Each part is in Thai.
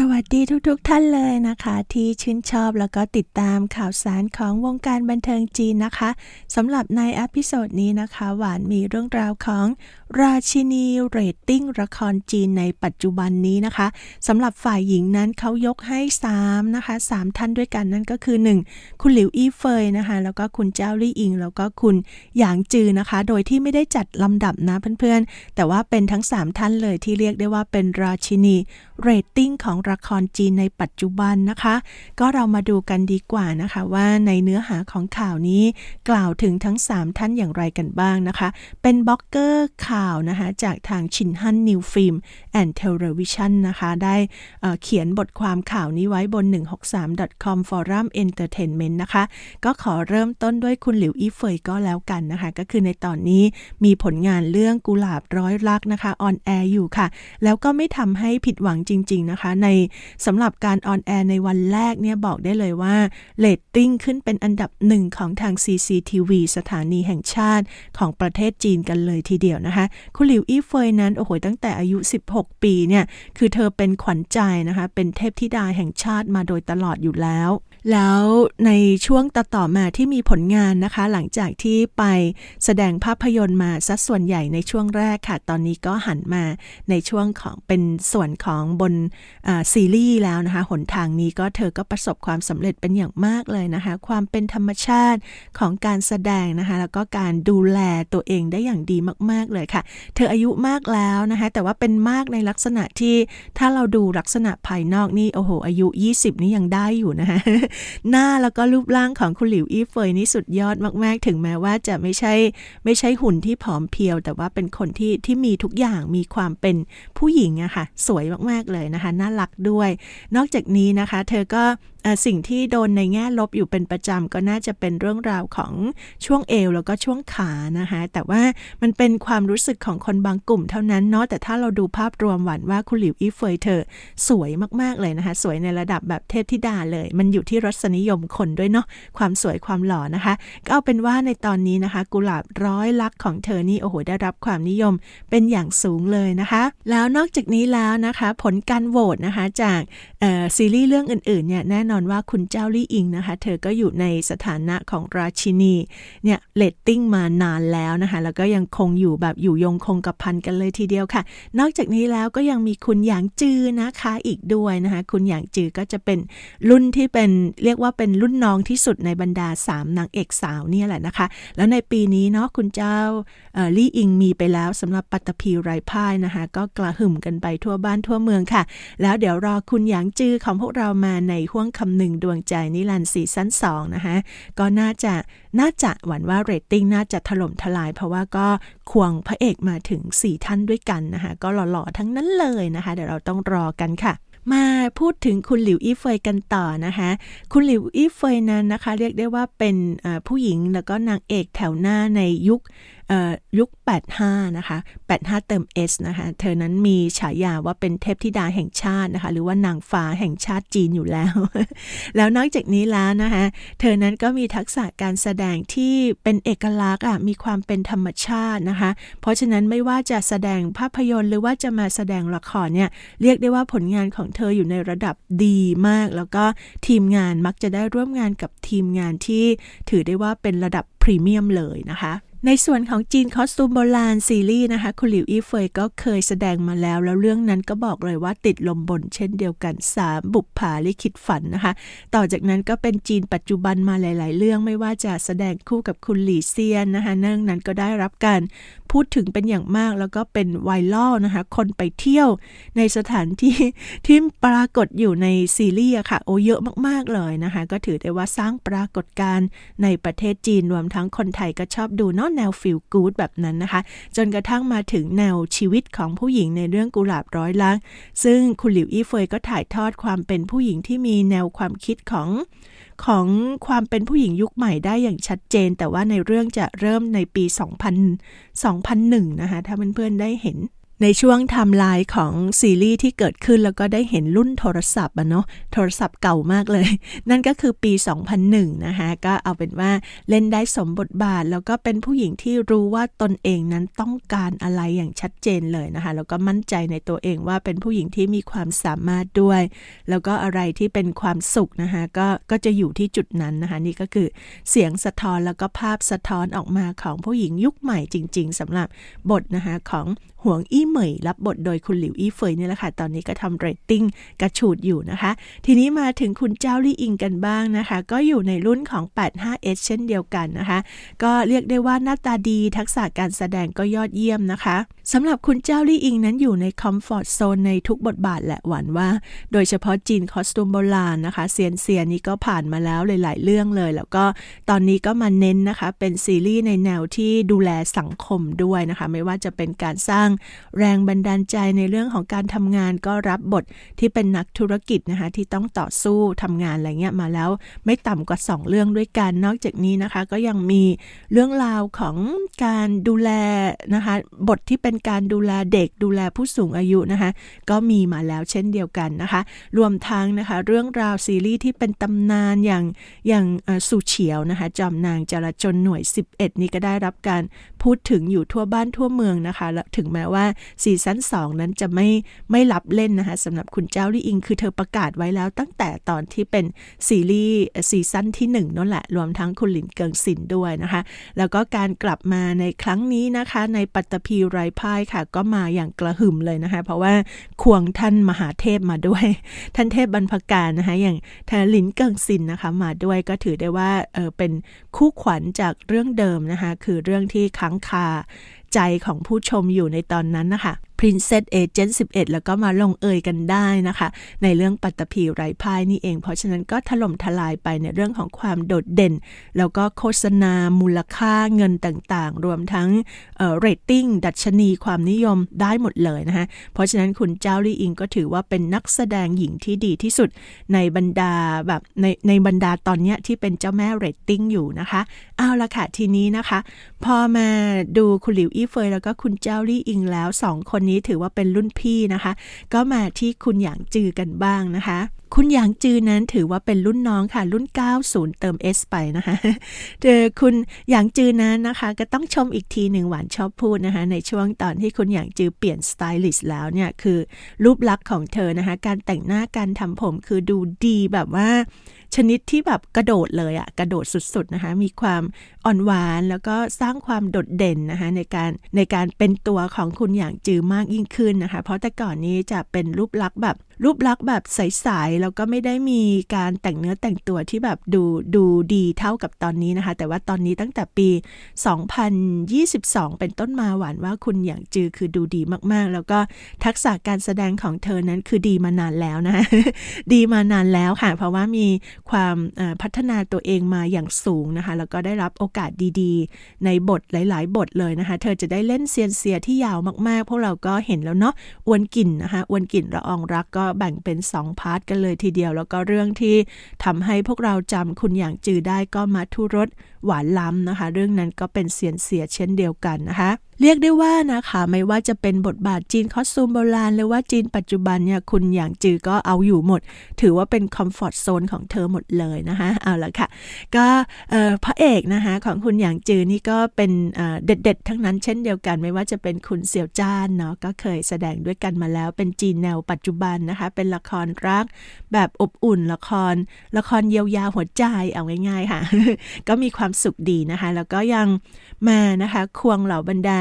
สวัสดีทุกๆทท่านเลยนะคะ ที่ชื่นชอบแล้วก็ติดตามข่าวสารของวงการบันเทิงจีนนะคะสำหรับในอพิโซดนี้นะคะ หวานมีเรื่องราวของราชินีเรตติ้งละครจีนในปัจจุบันนี้นะคะสำหรับฝ่ายหญิงนั้นเขายกให้ 3 นะคะ 3 ท่านด้วยกันนั่นก็คือ 1 คุณหลิวอี้เฟยนะคะ แล้วก็คุณเจ้าลี่อิง แล้วก็คุณหยางจือนะคะ โดยที่ไม่ได้จัดลำดับนะเพื่อนๆ แต่ว่าเป็นทั้ง 3 ท่านเลยที่เรียกได้ว่าเป็นราชินีเรตติ้งของละครจีนในปัจจุบันนะคะ ก็เรามาดูกันดีกว่านะคะว่าในเนื้อหาของข่าวนี้ กล่าวถึงทั้ง 3 ท่านอย่างไรกันบ้างนะคะ เป็นบล็อกเกอร์ข่าวนะคะจากทางชินฮันนิวฟิล์มแอนด์เทเลวิชันนะคะ ได้เขียนบทความข่าวนี้ไว้บน 163.com Forum Entertainment นะคะ ก็ขอเริ่มต้นด้วยคุณหลิวอีเฟยก็แล้วกันนะคะ ก็คือในตอนนี้มีผลงานเรื่องกุหลาบร้อยลักนะคะออนแอร์อยู่ค่ะ แล้วก็ไม่ทำให้ผิดหวังจริง ๆ นะคะ ในสำหรับการออนแอร์ในวันแรกเนี่ยบอกได้เลยว่าเลตติ้งขึ้นเป็นอันดับหนึ่งของทาง CCTV สถานีแห่งชาติของประเทศจีนกันเลยทีเดียวนะคะ คุณหลิวอี้เฟยนั้น โอ้โห ตั้งแต่อายุ 16 ปีเนี่ย คือเธอเป็นขวัญใจนะคะ เป็นเทพธิดาแห่งชาติมาโดยตลอดอยู่แล้ว แล้วในช่วงต่อต่อมาที่มีผลงานนะคะ หลังจากที่ไปแสดงภาพยนตร์มาสัดส่วนใหญ่ในช่วงแรกค่ะ ตอนนี้ก็หันมาในช่วงของเป็นส่วนของบนซีรีส์แล้วนะคะ หนทางนี้ก็เธอก็ประสบความสำเร็จเป็นอย่างมากเลยนะคะ ความเป็นธรรมชาติของการแสดงนะคะ แล้วก็การดูแลตัวเองได้อย่างดีมาก ๆเลยค่ะ เธออายุมากแล้วนะคะ แต่ว่าเป็นมากในลักษณะที่ถ้าเราดูลักษณะภายนอกนี่โอ้โหอายุ 20 นี่ยังได้อยู่นะคะหน้าแล้วก็รูปร่างของคุณหลิวอี้เฟยนี่สุดยอดมากๆ ถึงแม้ว่าจะไม่ใช่ไม่ใช่หุ่นที่ผอมเพียว แต่ว่าเป็นคนที่ที่มีทุกอย่างมีความเป็นผู้หญิงอะค่ะ สวยมากๆเลยนะคะ น่ารักด้วย นอกจากนี้นะคะ เธอก็สิ่งที่โดนในแง่ลบอยู่เป็นประจำก็น่าจะเป็นเรื่องราวของช่วงเอวแล้วก็ช่วงขานะคะแต่ว่ามันเป็นความรู้สึกของคนบางกลุ่มเท่านั้นเนาะแต่ถ้าเราดูภาพรวมหวันว่าคุณหลิวอีเฟยเธอสวยมากๆเลยนะคะ สวยในระดับแบบเทพธิดาเลย มันอยู่ที่รสนิยมคนด้วยเนาะความสวยความหล่อนะคะ ก็เอาเป็นว่าในตอนนี้นะคะ กุหลาบร้อยลักของเธอนี่โอ้โหได้รับความนิยมเป็นอย่างสูงเลยนะคะ แล้วนอกจากนี้แล้วนะคะ ผลการโหวตนะคะจากซีรีส์เรื่องอื่นๆเนี่ยแน่นอนอนว่าคุณเจ้าลี่อิงนะคะ เธอก็อยู่ในสถานะของราชินีเนี่ยเลตติ้งมานานแล้วนะคะ แล้วก็ยังคงอยู่แบบอยู่ยงคงกับพันกันเลยทีเดียวค่ะ นอกจากนี้แล้วก็ยังมีคุณหยางจือนะคะอีกด้วยนะคะ คุณหยางจือก็จะเป็นรุ่นที่เป็นเรียกว่าเป็นรุ่นน้องที่สุดในบรรดา 3นางเอกสาวเนี่ยแหละนะคะ แล้วในปีนี้เนาะคุณเจ้าลี่อิงมีไปแล้วสำหรับปัตตภีไรพ่ายนะคะ ก็กระหึ่มกันไปทั่วบ้านทั่วเมืองค่ะ แล้วเดี๋ยวรอคุณหยางจือของพวกเรามาในห่วงคำหนึ่งดวงใจนิรันดร์ซีซั่น2นะคะก็น่าจะน่าจะหวั่นว่าเรตติ้งน่าจะถล่มทลาย เพราะว่าก็ควงพระเอกมาถึง 4 ท่านด้วยกันนะคะก็หล่อๆทั้งนั้นเลยนะคะ เดี๋ยวเราต้องรอกันค่ะ มาพูดถึงคุณหลิวอี้เฟยกันต่อนะคะ คุณหลิวอี้เฟยนั้นนะคะ เรียกได้ว่าเป็นผู้หญิงแล้วก็นางเอกแถวหน้าในยุค ยุค 85 นะคะ 85 เติม S นะคะ เธอนั้นมีฉายาว่าเป็นเทพธิดาแห่งชาตินะคะ หรือว่านางฟ้าแห่งชาติจีนอยู่แล้ว แล้วนอกจากนี้แล้วนะคะ เธอนั้นก็มีทักษะการแสดงที่เป็นเอกลักษณ์อะ มีความเป็นธรรมชาตินะคะ เพราะฉะนั้นไม่ว่าจะแสดงภาพยนตร์หรือว่าจะมาแสดงละครเนี่ย เรียกได้ว่าผลงานของเธออยู่ในระดับดีมาก แล้วก็ทีมงานมักจะได้ร่วมงานกับทีมงานที่ถือได้ว่าเป็นระดับพรีเมียมเลยนะคะ ในส่วนของจีนคอสตูมโบราณซีรีส์นะคะ คุณหลิวอี้เฟยก็เคยแสดงมาแล้ว แล้วเรื่องนั้นก็บอกเลยว่าติดลมบนเช่นเดียวกัน 3 บุปผาลิขิตฝันนะคะ ต่อจากนั้นก็เป็นจีนปัจจุบันมาหลาย ๆ เรื่องไม่ว่าจะแสดงคู่กับคุณหลี่เซียนนะคะเนื่องนั้นก็ได้รับการพูดถึงเป็นอย่างมากแล้วก็เป็นไวรัลนะคะ คนไปเที่ยวในสถานที่ที่ปรากฏอยู่ในซีรีส์ค่ะ โอ้เยอะมากๆเลยนะคะ ก็ถือได้ว่าสร้างปรากฏการณ์ในประเทศจีนรวมทั้งคนไทยก็ชอบดูเนาะแนวฟิลกู๊ดแบบนั้นนะคะ จนกระทั่งมาถึงแนวชีวิตของผู้หญิงในเรื่องกุหลาบร้อยล้างซึ่งคุณหลิวอี้เฟยก็ถ่ายทอดความเป็นผู้หญิงที่มีแนวความคิดของ ของความเป็นผู้หญิงยุคใหม่ได้อย่างชัดเจน แต่ว่าในเรื่องจะเริ่มในปี 2000 2001 นะคะ ถ้าเพื่อนๆได้เห็น ในช่วงไทม์ไลน์ของซีรีส์ที่เกิดขึ้นแล้วก็ได้เห็นรุ่นโทรศัพท์อะเนาะโทรศัพท์เก่ามากเลย นั่นก็คือปี 2001 นะคะ ก็เอาเป็นว่าเล่นได้สมบทบาท แล้วก็เป็นผู้หญิงที่รู้ว่าตนเองนั้นต้องการอะไรอย่างชัดเจนเลยนะคะ แล้วก็มั่นใจในตัวเองว่าเป็นผู้หญิงที่มีความสามารถด้วย แล้วก็อะไรที่เป็นความสุขนะคะก็ก็จะอยู่ที่จุดนั้นนะคะ นี่ก็คือเสียงสะท้อนแล้วก็ภาพสะท้อนออกมาของผู้หญิงยุคใหม่จริง ๆสำหรับบทนะคะของ หวงอี้เหมยรับบทโดยคุณหลิวอี้เฟยนี่แหละค่ะ ตอนนี้ก็ทำเรตติ้งกระฉูดอยู่นะคะ ทีนี้มาถึงคุณเจ้าลี่อิงกันบ้างนะคะ ก็อยู่ในรุ่นของ 85S เช่นเดียวกันนะคะ ก็เรียกได้ว่าหน้าตาดีทักษะการแสดงก็ยอดเยี่ยมนะคะสำหรับคุณเจ้าลี่อิงนั้นอยู่ในคอมฟอร์ทโซนในทุกบทบาทแหละหวันว่า โดยเฉพาะจีนคอสตูมโบราณนะคะ เซียนเซียนนี่ก็ผ่านมาแล้วหลายๆเรื่องเลย แล้วก็ตอนนี้ก็มาเน้นนะคะ เป็นซีรีส์ในแนวที่ดูแลสังคมด้วยนะคะ ไม่ว่าจะเป็นการสร้างแรงบันดาลใจในเรื่องของการทำงานก็รับบทที่เป็นนักธุรกิจนะคะที่ต้องต่อสู้ทำงานอะไรเงี้ยมาแล้วไม่ต่ำกว่า 2 เรื่องด้วยกัน นอกจากนี้นะคะก็ยังมีเรื่องราวของการดูแลนะคะบทที่เป็นการดูแลเด็กดูแลผู้สูงอายุนะคะก็มีมาแล้วเช่นเดียวกันนะคะ รวมทั้งนะคะเรื่องราวซีรีส์ที่เป็นตำนานอย่างอย่างสุเฉียวนะคะจอมนางจราจนหน่วย 11 นี้ก็ได้รับการพูดถึงอยู่ทั่วบ้านทั่วเมืองนะคะและถึงแม้ว่าซีซั่น2 นั้นจะไม่ไม่รับเล่นนะคะสำหรับคุณเจ้าลี่อิง คือเธอประกาศไว้แล้วตั้งแต่ตอนที่เป็นซีรีส์ซีซั่นที่1นั่นแหละ รวมทั้งคุณหลินเกิงซินด้วยนะคะ แล้วก็การกลับมาในครั้งนี้นะคะ ในปัตตภีไรพ่ายค่ะ ก็มาอย่างกระหึ่มเลยนะคะ เพราะว่าควงท่านมหาเทพมาด้วย ท่านเทพบรรพการนะคะอย่างทาลินเกิงซินนะคะมาด้วยก็ถือได้ว่าเออเป็นคู่ขวัญจากเรื่องเดิมนะคะ คือเรื่องที่ค้างคาใจของผู้ชมอยู่ในตอนนั้นนะคะ Princess Agent 11 แล้วก็มาลงเอยกันได้นะคะ ในเรื่องปัตตภีไร้พ่ายนี่เอง เพราะฉะนั้นก็ถล่มทลายไปในเรื่องของความโดดเด่น แล้วก็โฆษณามูลค่าเงินต่างๆ รวมทั้งเอ่อเรตติ้งดัชนีความนิยมได้หมดเลยนะคะเพราะฉะนั้นคุณเจ้าลี่อิงก็ถือว่าเป็นนักแสดงหญิงที่ดีที่สุดในบรรดาแบบในในบรรดาตอนเนี้ยที่เป็นเจ้าแม่เรตติ้งอยู่นะคะเอาละค่ะทีนี้นะคะ พอมาดูคุณหลิวอี้เฟยแล้วก็คุณเจ้าลี่อิงแล้วสองคนนี้ถือว่าเป็นรุ่นพี่นะคะ ก็มาที่คุณหยางจือกันบ้างนะคะคุณหยางจือนั้นถือว่าเป็นรุ่นน้องค่ะ รุ่น 90 เติม S ไปนะคะเจอคุณหยางจือนั้นนะคะ ก็ต้องชมอีกทีหนึ่งหวานชอบพูดนะคะ ในช่วงตอนที่คุณหยางจือเปลี่ยนสไตลิสต์แล้วเนี่ย คือรูปลักษณ์ของเธอนะคะ การแต่งหน้าการทำผมคือดูดีแบบว่า ชนิดที่แบบกระโดดเลยอะกระโดดสุดๆนะคะ มีความอ่อนหวานแล้วก็สร้างความโดดเด่นนะคะในการในการเป็นตัวของคุณอย่างจือมากยิ่งขึ้นนะคะ เพราะแต่ก่อนนี้จะเป็นรูปลักษณ์แบบ รูปลักษณ์แบบใสๆแล้วก็ไม่ได้มีการแต่งเนื้อแต่งตัวที่แบบดูดูดีเท่ากับตอนนี้นะคะ แต่ว่าตอนนี้ตั้งแต่ปี 2022 เป็นต้นมาหวานว่าคุณอย่างจือคือดูดีมากๆ แล้วก็ทักษะการแสดงของเธอนั้นคือดีมานานแล้วนะ ดีมานานแล้วค่ะ เพราะว่ามีความพัฒนาตัวเองมาอย่างสูงนะคะ แล้วก็ได้รับโอกาสดีๆ ในบทหลาย ๆ บทเลยนะคะ เธอจะได้เล่นเซียนเซียที่ยาวมากๆ พวกเราก็เห็นแล้วเนาะ อวนกลิ่นนะคะ อวนกลิ่นละอองรักก็แบ่งเป็น 2 พาร์ทกันเลยทีเดียว แล้วก็เรื่องที่ทำให้พวกเราจำคุณอย่างจือได้ก็มาทุรส หวานล้ำนะคะ เรื่องนั้นก็เป็นเซียนเสียเช่นเดียวกันนะคะเรียกได้ว่านะคะไม่ว่าจะเป็นบทบาทจีนคอสตูมโบราณ หรือว่าจีนปัจจุบันเนี่ยคุณอย่างจือก็เอาอยู่หมด ถือว่าเป็นคอมฟอร์ทโซนของเธอหมดเลยนะคะเอาละค่ะ ก็พระเอกนะคะของคุณอย่างจือนี่ก็เป็นเด็ดๆ ทั้งนั้นเช่นเดียวกัน ไม่ว่าจะเป็นคุณเสี่ยวจ้านเนาะก็เคยแสดงด้วยกันมาแล้วเป็นจีนแนวปัจจุบันนะคะ เป็นละครรักแบบอบอุ่นละครละครเยียวยาหัวใจเอาง่ายๆค่ะ ก็มีความสุขดีนะคะ แล้วก็ยังมานะคะควงเหล่าบรรดา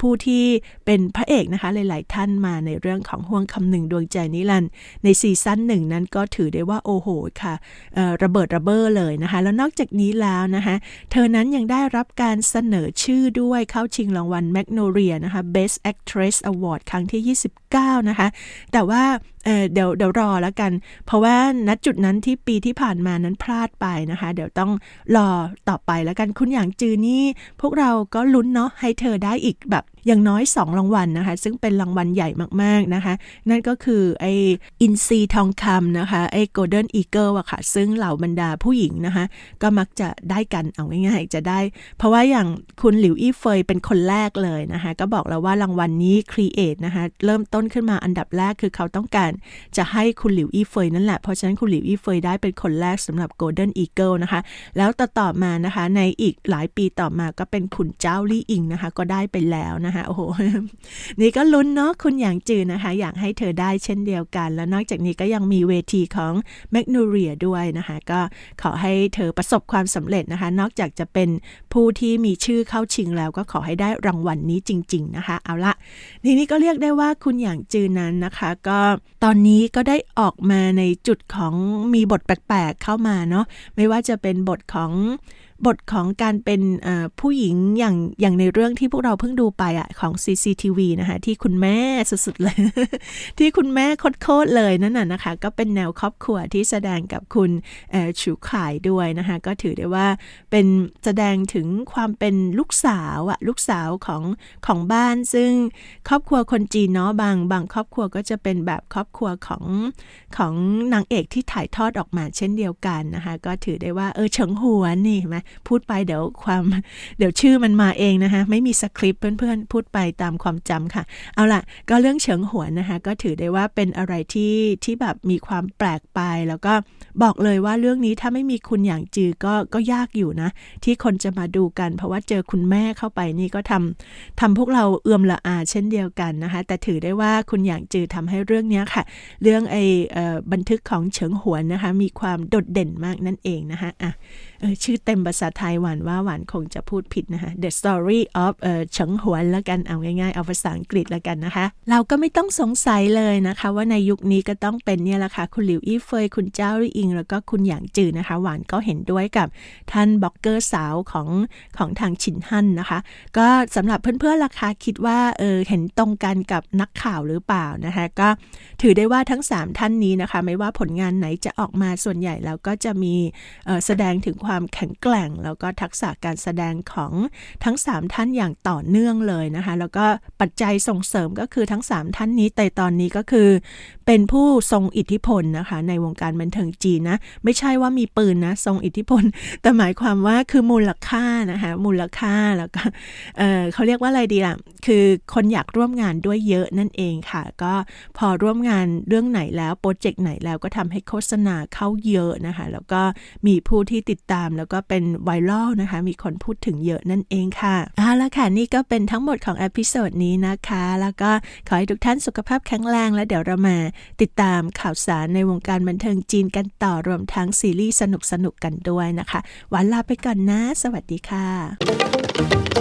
ผู้ที่เป็นพระเอกนะคะหลาย ๆ ท่านมาในเรื่องของห่วงคำหนึ่งดวงใจนิรันด์ในซีซั่นหนึ่งนั้นก็ถือได้ว่าโอ้โหค่ะระเบิดระเบ้อเลยนะคะ แล้วนอกจากนี้แล้วนะคะ เธอนั้นยังได้รับการเสนอชื่อด้วยเข้าชิงรางวัลแมกโนเรียนะคะ Best Actress Award ครั้งที่ 29 นะคะ แต่ว่า เเดี๋ยวเดี๋ยวรอแล้วกัน เพราะว่าณจุดนั้นที่ปีที่ผ่านมานั้นพลาดไปนะคะ เดี๋ยวต้องรอต่อไปแล้วกันคุณอย่างจือนี่ พวกเราก็ลุ้นเนาะให้เธอได้อีกแบบอย่างน้อย 2 รางวัลนะคะ ซึ่งเป็นรางวัลใหญ่มากๆนะคะ นั่นก็คือไออินซีทองคำนะคะ ไอโกลเด้นอีเกิลอะค่ะ ซึ่งเหล่าบรรดาผู้หญิงนะคะ ก็มักจะได้กันเอาง่ายๆ จะได้ เพราะว่าอย่างคุณหลิวอี้เฟยเป็นคนแรกเลยนะคะ ก็บอกแล้วว่ารางวัลนี้ครีเอทนะคะ เริ่มต้นขึ้นมาอันดับแรกคือเขาต้องการจะให้คุณหลิวอี้เฟยนั่นแหละ เพราะฉะนั้นคุณหลิวอี้เฟยได้เป็นคนแรกสำหรับ Golden Eagle นะคะ แล้วต่อต่อมานะคะ ในอีกหลายปีต่อมาก็เป็นคุณเจ้าลี่อิงนะคะ ก็ได้ไปแล้วนะคะ โอ้โห นี่ก็ลุ้นเนาะคุณอย่างจือนะคะ อยากให้เธอได้เช่นเดียวกัน แล้วนอกจากนี้ก็ยังมีเวทีของแมกนูเรียด้วยนะคะ ก็ขอให้เธอประสบความสำเร็จนะคะ นอกจากจะเป็นผู้ที่มีชื่อเข้าชิงแล้วก็ขอให้ได้รางวัลนนี้จริง ๆ นะคะ เอาละทีนี้ก็เรียกได้ว่าคุณอย่างจือนั้นนะคะ ก็ตอนนี้ก็ได้ออกมาในจุดของมีบทแปลกๆเข้ามาเนาะไม่ว่าจะเป็นบทของ บทของการเป็นผู้หญิงอย่างอย่างในเรื่องที่พวกเราเพิ่งดูไปอะของ CCTV นะคะที่คุณแม่สุดๆเลย ที่คุณแม่โคตรเลยนั่นน่ะนะคะ ก็เป็นแนวครอบครัวที่แสดงกับคุณชูขายด้วยนะคะ ก็ถือได้ว่าเป็นแสดงถึงความเป็นลูกสาวอะลูกสาวของของบ้าน ซึ่งครอบครัวคนจีนเนาะบางบางครอบครัวก็จะเป็นแบบครอบครัวของของนางเอกที่ถ่ายทอดออกมาเช่นเดียวกันนะคะ ก็ถือได้ว่าเออเฉิงหัวนนี่ไหมพูดไปเดี๋ยวความเดี๋ยวชื่อมันมาเองนะคะ ไม่มีสคริปต์เพื่อนๆ พูดไปตามความจำค่ะ เอาล่ะ ก็เรื่องเฉิงหวนนะคะ ก็ถือได้ว่าเป็นอะไรที่ที่แบบมีความแปลกไป แล้วก็บอกเลยว่าเรื่องนี้ถ้าไม่มีคุณอย่างจือก็ก็ยากอยู่นะ ที่คนจะมาดูกัน เพราะว่าเจอคุณแม่เข้าไปนี่ก็ทำทำพวกเราเอื่อมละอาเช่นเดียวกันนะคะ แต่ถือได้ว่าคุณอย่างจือทำให้เรื่องนี้ค่ะ เรื่องไอ้บันทึกของเฉิงหวนนะคะ มีความโดดเด่นมากนั่นเองนะคะอะ ชื่อเต็มภาษาไทยหวานว่าหวานคงจะพูดผิดนะคะ The Story of เออเฉิงหวนแล้วกันเอาง่ายๆ เอาภาษาอังกฤษแล้วกันนะคะ เราก็ไม่ต้องสงสัยเลยนะคะ ว่าในยุคนี้ก็ต้องเป็นเนี่ยแหละค่ะ คุณหลิวอี้เฟย คุณเจ้ารี่อิง แล้วก็คุณหยางจือนะคะ หวานก็เห็นด้วยกับท่านบล็อกเกอร์สาวของของทางชินฮั่นนะคะ ก็สำหรับเพื่อนๆราคาคิดว่าเออเห็นตรงกันกับนักข่าวหรือเปล่านะคะก็ถือได้ว่าทั้ง 3 ท่านนี้นะคะ ไม่ว่าผลงานไหนจะออกมาส่วนใหญ่แล้วก็จะมีแสดงถึงความแข็งแกร่ง แล้วก็ทักษะการแสดงของทั้ง 3 ท่านอย่างต่อเนื่องเลยนะคะ แล้วก็ปัจจัยส่งเสริมก็คือทั้ง 3 ท่านนี้แต่ตอนนี้ก็คือ เป็นผู้ทรงอิทธิพลนะคะ ในวงการบันเทิงจีนนะ ไม่ใช่ว่ามีปืนนะ ทรงอิทธิพล แต่หมายความว่าคือมูลค่านะคะ มูลค่าแล้วก็เเขาเรียกว่าอะไรดีล่ะ คือคนอยากร่วมงานด้วยเยอะนั่นเองค่ะ ก็พอร่วมงานเรื่องไหนแล้ว โปรเจกต์ไหนแล้วก็ทำให้โฆษณาเข้าเยอะนะคะ แล้วก็มีผู้ที่ติดตามแล้วก็เป็นไวรัลนะคะ มีคนพูดถึงเยอะนั่นเองค่ะเอาละค่ะ นี่ก็เป็นทั้งหมดของอพิโซดนี้นะคะ แล้วก็ขอให้ทุกท่านสุขภาพแข็งแรงแล้วเดี๋ยวเรามาติดตามข่าวสารในวงการบันเทิงจีนกันต่อรวมทั้งซีรีส์สนุกๆกันด้วยนะคะ วันลาไปก่อนนะ สวัสดีค่ะ